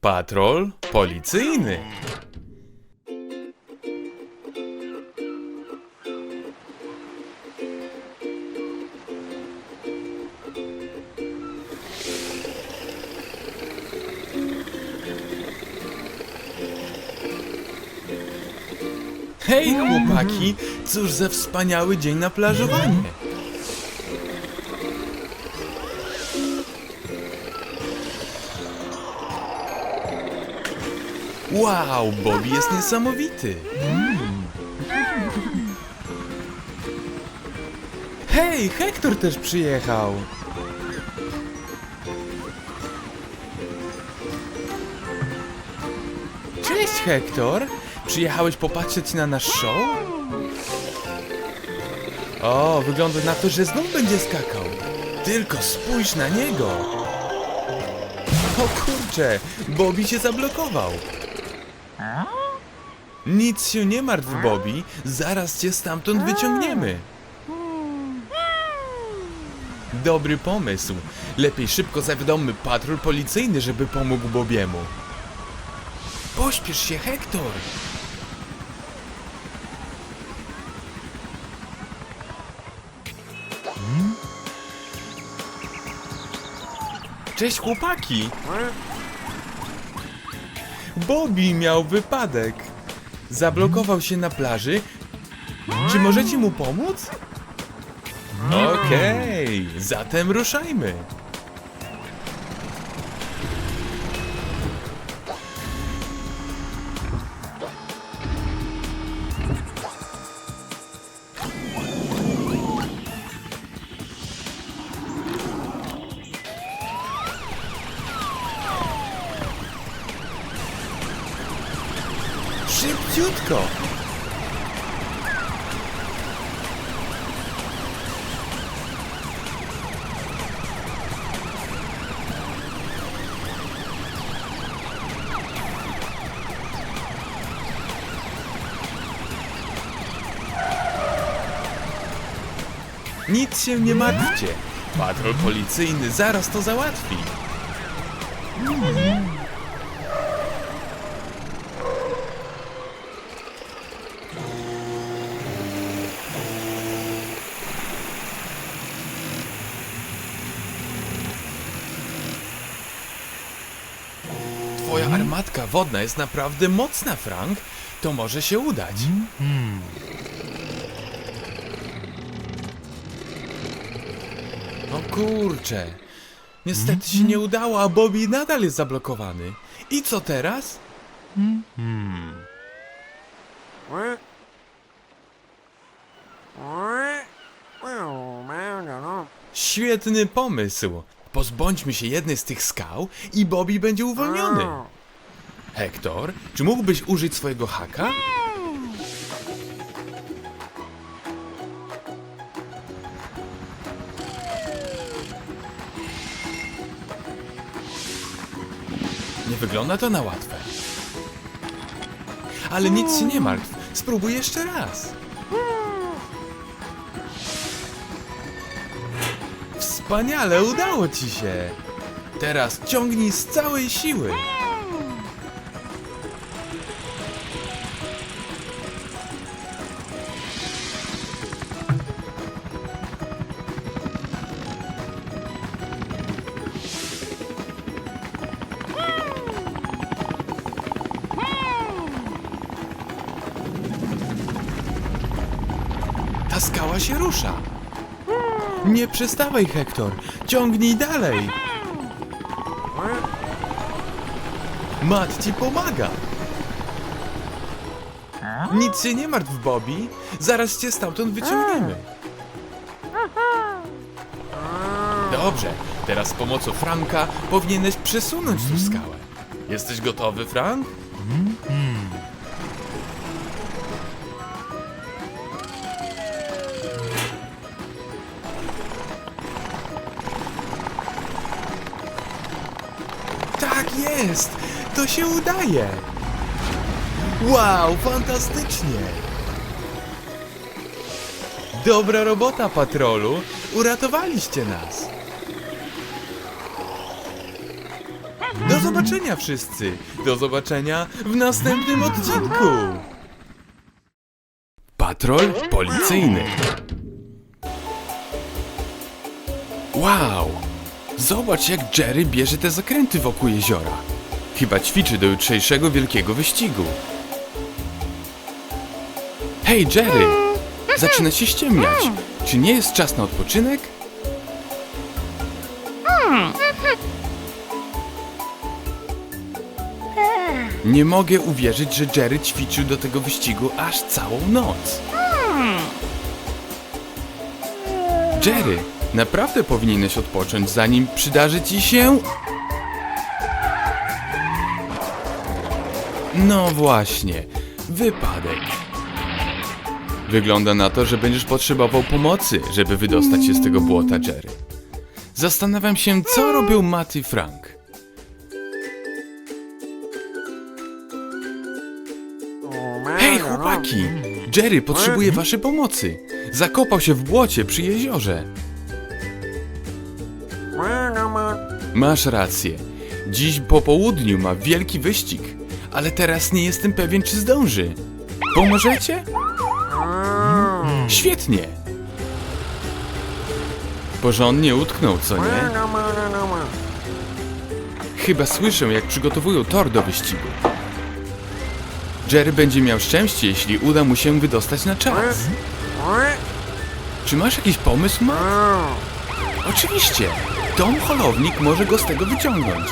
Patrol policyjny. Hej chłopaki, cóż za wspaniały dzień na plażowanie. Wow, Bobby jest niesamowity. Hej, Hektor też przyjechał. Cześć, Hektor. Przyjechałeś popatrzeć na nasz show? O, wygląda na to, że znów będzie skakał. Tylko spójrz na niego. O kurczę, Bobby się zablokował. Nic się nie martw, Bobby. Zaraz cię stamtąd wyciągniemy. Dobry pomysł. Lepiej szybko zawiadommy patrol policyjny, żeby pomógł Bobiemu. Pośpiesz się, Hektor. Hmm? Cześć chłopaki! Bobby miał wypadek. Zablokował się na plaży. Czy możecie mu pomóc? Okej, zatem ruszajmy. Nic się nie martwcie. Patrol policyjny zaraz to załatwi. Twoja armatka wodna jest naprawdę mocna, Frank. To może się udać. O kurcze. Niestety się nie udało, a Bobby nadal jest zablokowany. I co teraz? Świetny pomysł. Pozbądźmy się jednej z tych skał i Bobby będzie uwolniony. Hektor, czy mógłbyś użyć swojego haka? Wygląda to na łatwe. Ale nic się nie martw. Spróbuj jeszcze raz. Wspaniale, udało ci się. Teraz ciągnij z całej siły. Się rusza. Nie przestawaj, Hektor. Ciągnij dalej. Mat ci pomaga. Nic się nie martw, Bobby. Zaraz cię stamtąd wyciągniemy. Dobrze, teraz z pomocą Franka powinieneś przesunąć tu skałę. Jesteś gotowy, Frank? Jest! To się udaje! Wow, fantastycznie! Dobra robota, patrolu! Uratowaliście nas! Do zobaczenia wszyscy! Do zobaczenia w następnym odcinku! Patrol policyjny. Wow! Zobacz jak Jerry bierze te zakręty wokół jeziora. Chyba ćwiczy do jutrzejszego wielkiego wyścigu. Hej Jerry! Zaczyna się ściemniać. Czy nie jest czas na odpoczynek? Nie mogę uwierzyć, że Jerry ćwiczył do tego wyścigu aż całą noc. Jerry, naprawdę powinieneś odpocząć, zanim przydarzy ci się. No właśnie, wypadek. Wygląda na to, że będziesz potrzebował pomocy, żeby wydostać się z tego błota, Jerry. Zastanawiam się, co robią Matt i Frank. Hej, chłopaki! Jerry potrzebuje waszej pomocy. Zakopał się w błocie przy jeziorze. Masz rację. Dziś po południu ma wielki wyścig, ale teraz nie jestem pewien, czy zdąży. Pomożecie? Świetnie. Porządnie utknął, co nie? Chyba słyszę, jak przygotowują tor do wyścigu. Jerry będzie miał szczęście, jeśli uda mu się wydostać na czas. Czy masz jakiś pomysł, Matt? Oczywiście. Tom Holownik może go z tego wyciągnąć.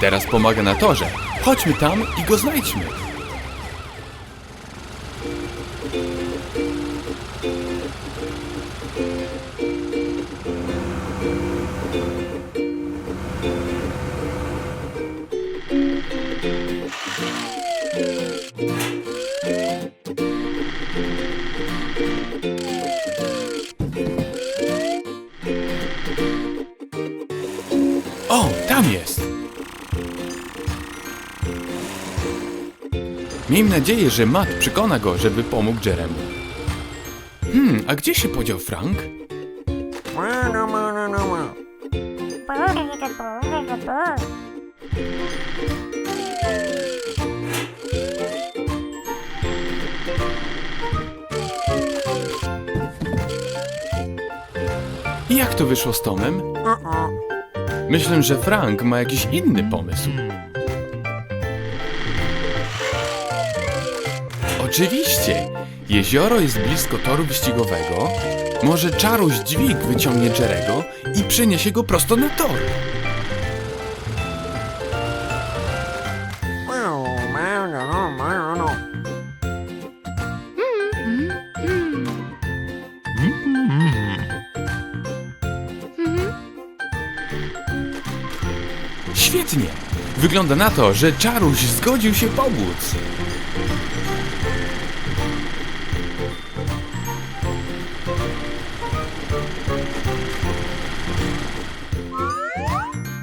Teraz pomaga na torze. Chodźmy tam i go znajdźmy. Nadzieję, że Matt przekona go, żeby pomógł Jeremu. Hmm, a gdzie się podział Frank? I jak to wyszło z Tomem? Myślę, że Frank ma jakiś inny pomysł. Oczywiście! Jezioro jest blisko toru wyścigowego. Może czaruś dźwig wyciągnie Jerego i przeniesie go prosto na tor. Świetnie! Wygląda na to, że czaruś zgodził się pomóc.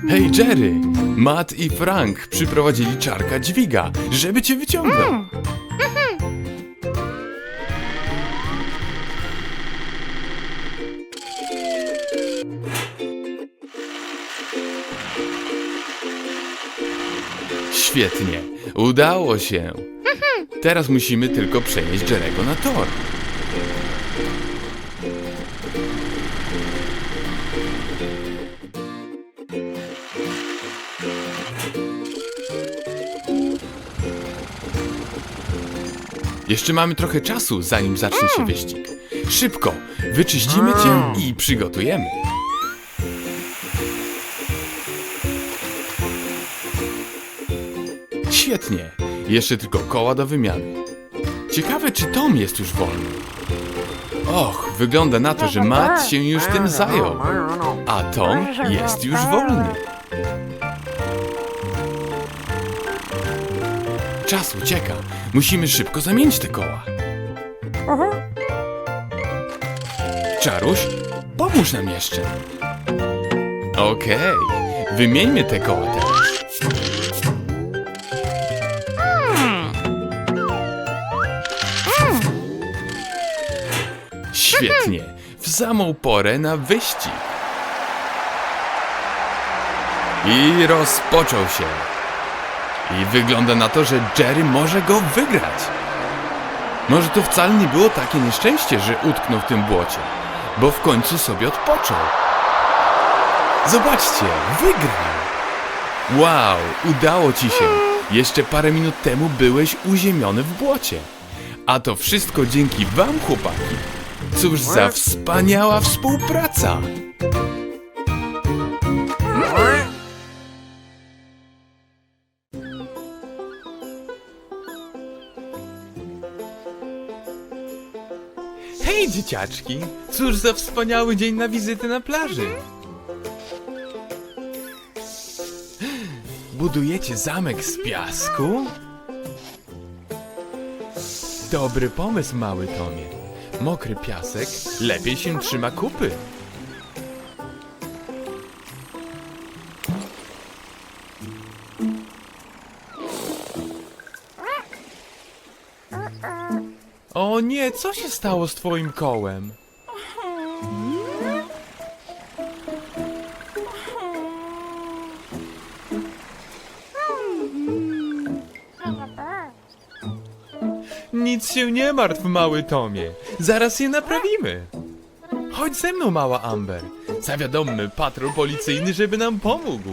Hej Jerry! Matt i Frank przyprowadzili czarka dźwiga, żeby cię wyciągnął. Świetnie, udało się. Teraz musimy tylko przenieść Jerego na tor. Jeszcze mamy trochę czasu, zanim zacznie się wyścig. Szybko, wyczyścimy cię i przygotujemy. Świetnie, jeszcze tylko koła do wymiany. Ciekawe, czy Tom jest już wolny. Och, wygląda na to, że Matt się już tym zajął, a Tom jest już wolny. Czas ucieka. Musimy szybko zamienić te koła. Czaruś, pomóż nam jeszcze. Okej, wymieńmy te koła teraz. Świetnie, w samą porę na wyścig. I rozpoczął się. I wygląda na to, że Jerry może go wygrać. Może to wcale nie było takie nieszczęście, że utknął w tym błocie, bo w końcu sobie odpoczął. Zobaczcie, wygrał! Wow, udało ci się! Jeszcze parę minut temu byłeś uziemiony w błocie. A to wszystko dzięki wam, chłopaki. Cóż za wspaniała współpraca! Dzieciaczki! Cóż za wspaniały dzień na wizytę na plaży! Budujecie zamek z piasku? Dobry pomysł, mały Tomie. Mokry piasek lepiej się trzyma kupy. Nie, co się stało z twoim kołem? Nic się nie martw, mały Tomie. Zaraz je naprawimy. Chodź ze mną, mała Amber. Zawiadommy patrol policyjny, żeby nam pomógł.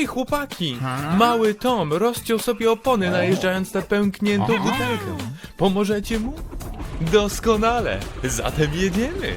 Hej, chłopaki! Mały Tom rozciął sobie opony, najeżdżając na pękniętą butelkę. Pomożecie mu? Doskonale! Zatem jedziemy!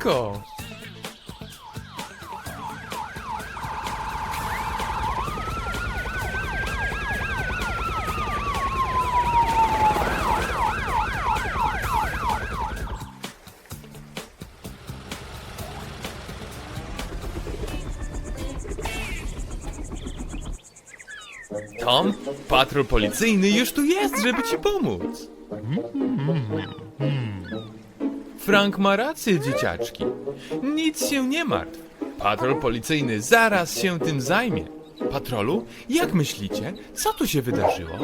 Szybciutko! Tom, patrol policyjny już tu jest, żeby ci pomóc. Frank ma rację, dzieciaczki. Nic się nie martw. Patrol policyjny zaraz się tym zajmie. Patrolu, jak myślicie, co tu się wydarzyło?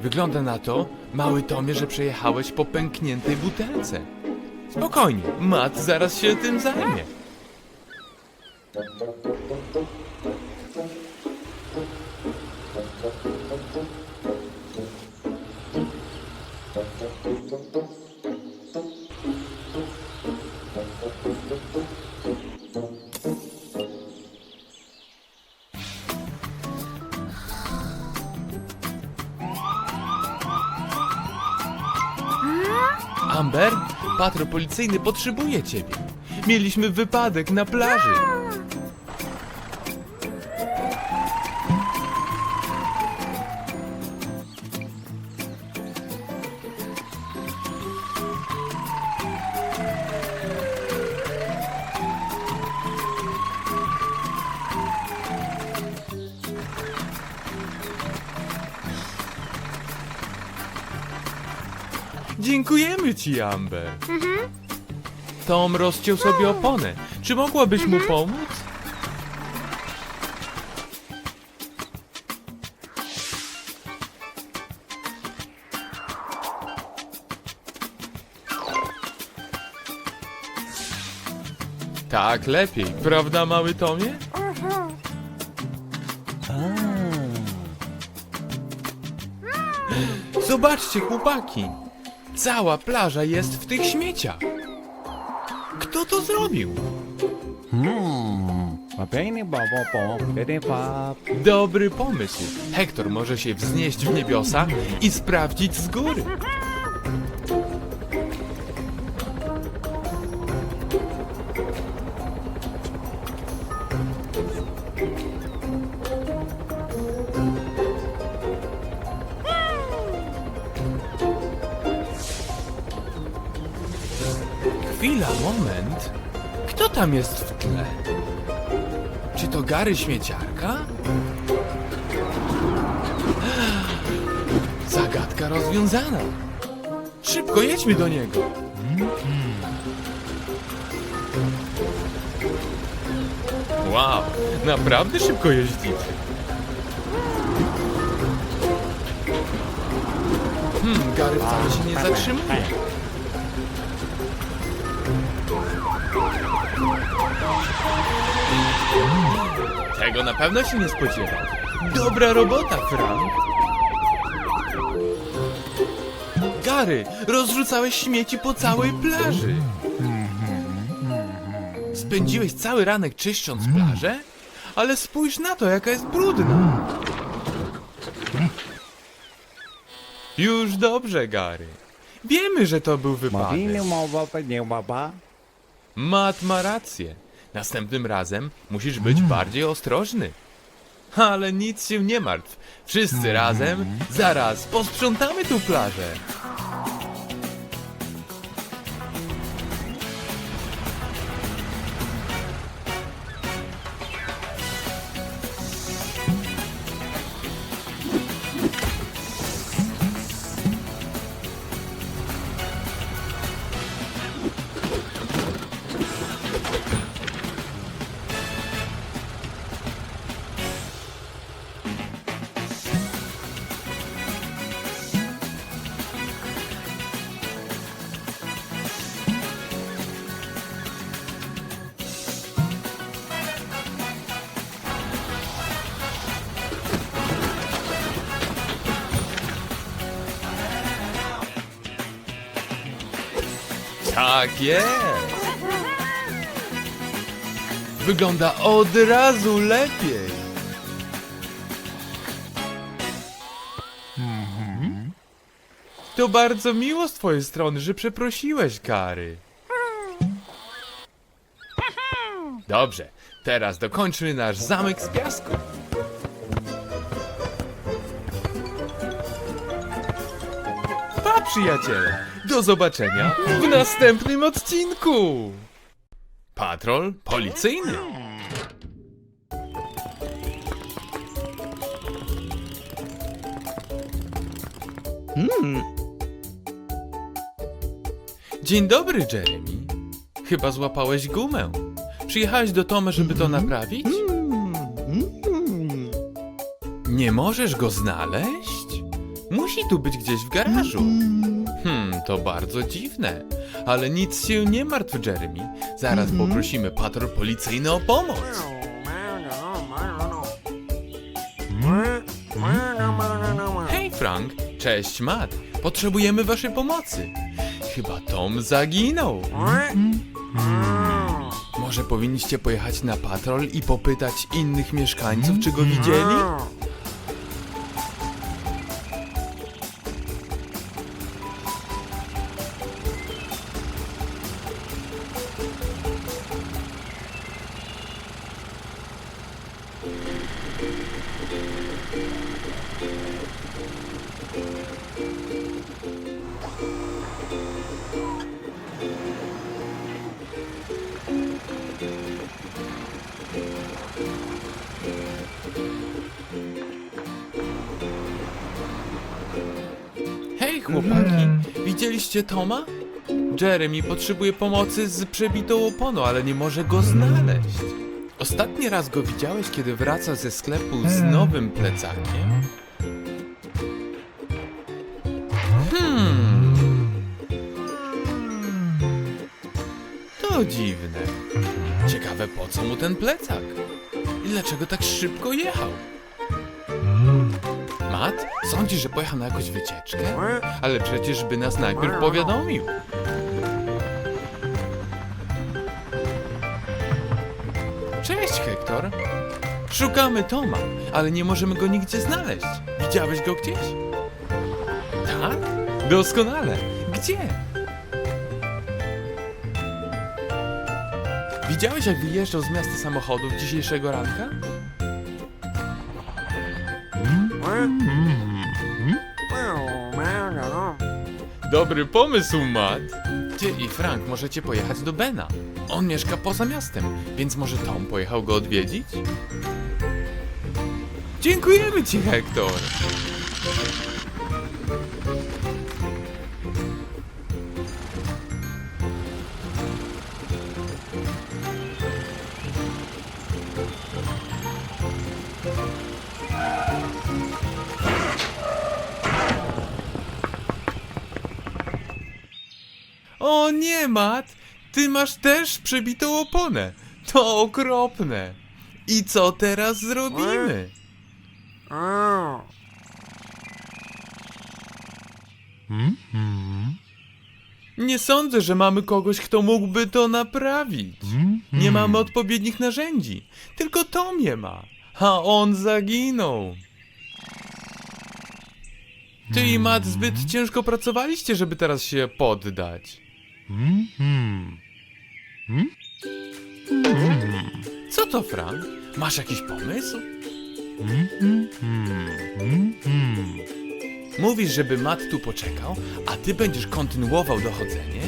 Wygląda na to, mały Tomie, że przejechałeś po pękniętej butelce. Spokojnie, Matt zaraz się tym zajmie. Patrol policyjny potrzebuje ciebie. Mieliśmy wypadek na plaży. Ci, Amber. Tom rozciął sobie oponę. Czy mogłabyś mu pomóc? Tak, lepiej, prawda, mały Tomie? Zobacz Zobaczcie, chłopaki! Cała plaża jest w tych śmieciach. Kto to zrobił? Pap. Dobry pomysł. Hektor może się wznieść w niebiosa i sprawdzić z góry. Tam jest w tle? Czy to Gary śmieciarka? Zagadka rozwiązana. Szybko jedźmy do niego. Wow, naprawdę szybko jeździcie. Hmm, Gary wcale się nie zatrzymuje. Tego na pewno się nie spodziewał. Dobra robota, Frank. Gary, rozrzucałeś śmieci po całej plaży. Spędziłeś cały ranek czyszcząc plażę? Ale spójrz na to, jaka jest brudna. Już dobrze, Gary. Wiemy, że to był wypadek. Mabini mobo pidi baba. Matt ma rację. Następnym razem musisz być bardziej ostrożny. Ale nic się nie martw. Wszyscy razem zaraz posprzątamy tu plażę. Tak jest. Wygląda od razu lepiej. To bardzo miło z twojej strony, że przeprosiłeś Kary. Dobrze, teraz dokończmy nasz zamek z piasku. Pa, przyjaciele! Do zobaczenia w następnym odcinku! Patrol policyjny. Dzień dobry, Jeremy. Chyba złapałeś gumę. Przyjechałeś do Toma, żeby to naprawić? Nie możesz go znaleźć? Musi tu być gdzieś w garażu. Hmm, to bardzo dziwne. Ale nic się nie martw, Jeremy. Zaraz poprosimy patrol policyjny o pomoc. Hej, Frank. Cześć, Matt. Potrzebujemy waszej pomocy. Chyba Tom zaginął. Może powinniście pojechać na patrol i popytać innych mieszkańców, czy go widzieli? Hej, chłopaki, widzieliście Toma? Jeremy potrzebuje pomocy z przebitą oponą, ale nie może go znaleźć. Ostatni raz go widziałeś, kiedy wraca ze sklepu z nowym plecakiem. Hmm. To dziwne. Ciekawe po co mu ten plecak? I dlaczego tak szybko jechał? Matt? Sądzisz, że pojechał na jakąś wycieczkę? Ale przecież by nas najpierw powiadomił. Hektor. Szukamy Toma, ale nie możemy go nigdzie znaleźć. Widziałeś go gdzieś? Tak? Doskonale. Gdzie? Widziałeś, jak wyjeżdżał z miasta samochodów dzisiejszego ranka? Dobry pomysł, Matt. Ty i Frank możecie pojechać do Bena. On mieszka poza miastem, więc może Tom pojechał go odwiedzić? Dziękujemy ci, Hektor. O nie, Matt! Ty masz też przebitą oponę. To okropne. I co teraz zrobimy? Nie sądzę, że mamy kogoś, kto mógłby to naprawić. Nie mamy odpowiednich narzędzi. Tylko Tom je ma. A on zaginął. Ty i Matt zbyt ciężko pracowaliście, żeby teraz się poddać. Co to, Frank? Masz jakiś pomysł? Mówisz, żeby Matt tu poczekał, a ty będziesz kontynuował dochodzenie?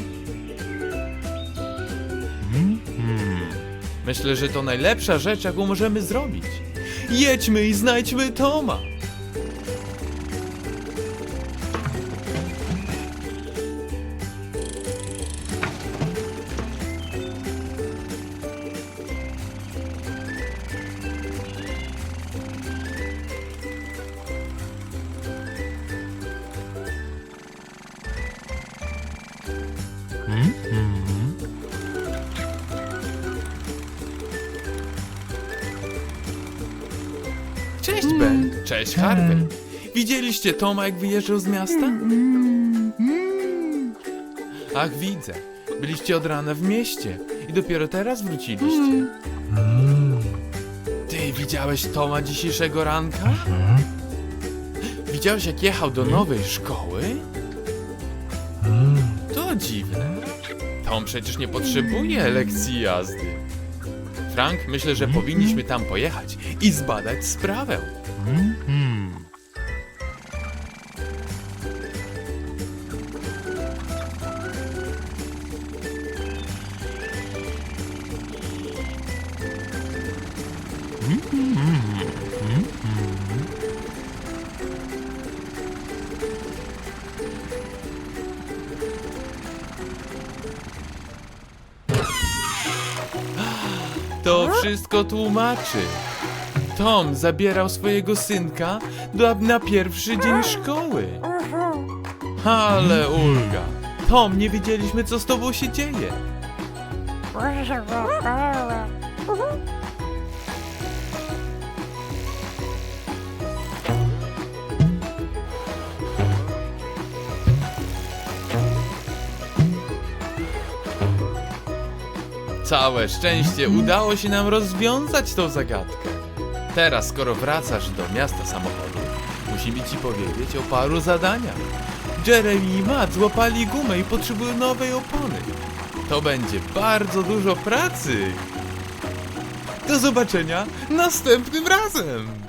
Myślę, że to najlepsza rzecz, jaką możemy zrobić. Jedźmy i znajdźmy Toma! Cześć, Harvey. Widzieliście Toma, jak wyjeżdżał z miasta? Ach, widzę. Byliście od rana w mieście i dopiero teraz wróciliście. Ty widziałeś Toma dzisiejszego ranka? Widziałeś, jak jechał do nowej szkoły? To dziwne. Tom przecież nie potrzebuje lekcji jazdy. Frank, myślę, że powinniśmy tam pojechać i zbadać sprawę. Wszystko tłumaczy. Tom zabierał swojego synka do, na pierwszy dzień szkoły. Ale ulga. Tom, nie wiedzieliśmy, co z tobą się dzieje. Całe szczęście udało się nam rozwiązać tą zagadkę. Teraz, skoro wracasz do miasta samochodu, musimy ci powiedzieć o paru zadaniach. Jeremy i Matt złapali gumę i potrzebują nowej opony. To będzie bardzo dużo pracy. Do zobaczenia następnym razem!